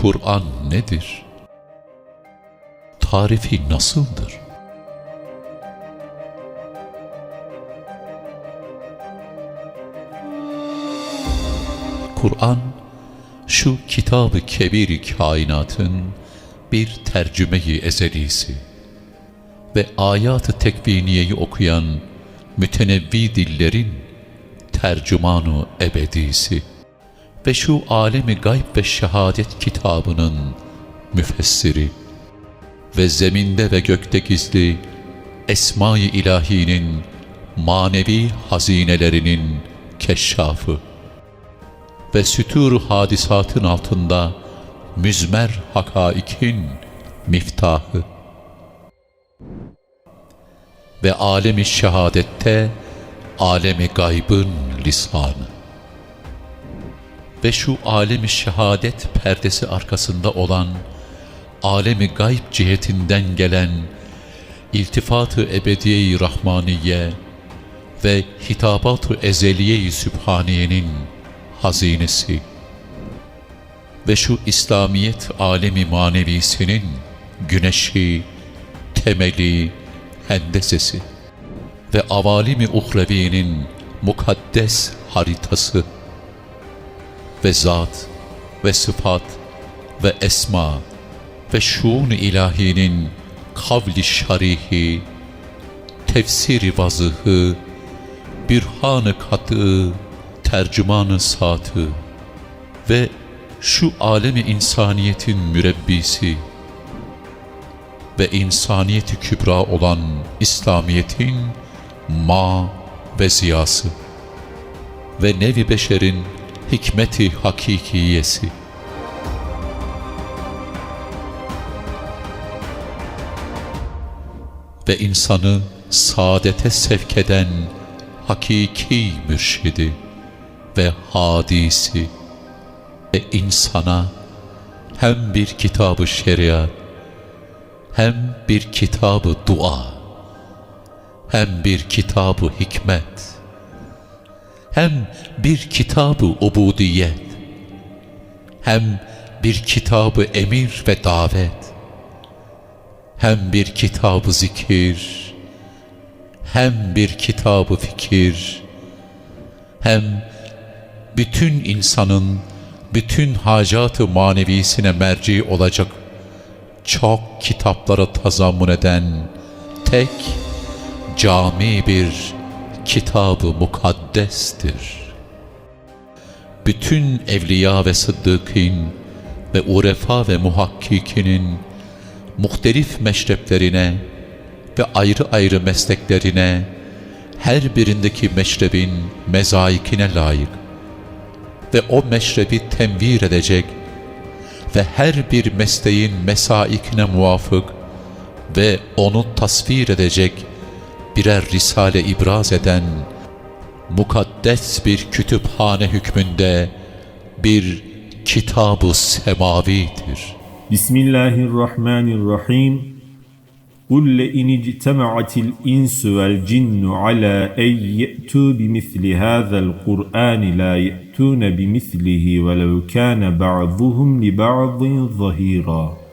Kur'an nedir? Tarifi nasıldır? Kur'an, şu kitabı kebir kainatın bir tercümeyi ezelisi ve ayat-ı tekviniyeyi okuyan mütenevvi dillerin tercümanı ebedisi ve şu alemi gayb ve şehadet kitabının müfessiri ve zeminde ve gökte gizli Esma-i İlahi'nin manevi hazinelerinin keşşafı ve sütür hadisatın altında müzmer hakaikin miftahı ve alemi şehadette alemi gaybın lisanı ve şu alemi şehadet perdesi arkasında olan alemi gayb cihetinden gelen iltifat-ı ebediye-i rahmaniye ve hitabat-ı ezeliye-i sübhaniyenin hazinesi. Ve şu İslamiyet alemi manevisinin güneşi, temeli, hendesesi ve avalimi uhreviyenin mukaddes haritası ve zat ve sıfat ve esma ve şuun ilahinin kavli şarihi, tefsiri vazıhı, birhan-ı katı, tercüman-ı ve şu alemi insaniyetin mürebbisi ve insaniyeti kübra olan İslamiyet'in ma ve ziyası ve nevi beşerin hikmeti hakikiyesi. Ve insanı saadete sevk eden hakiki mürşidi ve hadisi ve insana hem bir kitabı şeriat hem bir kitabı dua hem bir kitabı hikmet hem bir kitabı ubudiyet hem bir kitabı emir ve davet hem bir kitabı zikir hem bir kitabı fikir hem bütün insanın bütün hacat-ı manevisine merci olacak çok kitaplara tazammun eden tek cami bir kitabı mukaddestir. Bütün evliya ve sıddıkın ve urefa ve muhakkikinin muhtelif meşreplerine ve ayrı ayrı mesleklerine her birindeki meşrebin mezaikine layık ve o meşrebi temvir edecek ve her bir mesleğin mesaikine muvafık ve onu tasvir edecek birer risale ibraz eden mukaddes bir kütüphane hükmünde bir kitab-ı semavidir. Bismillahirrahmanirrahim. قل لئن اجتمعت الإنس والجن على أن يأتوا بمثل هذا القرآن لا يأتون بمثله ولو كان بعضهم لبعض ظهيرا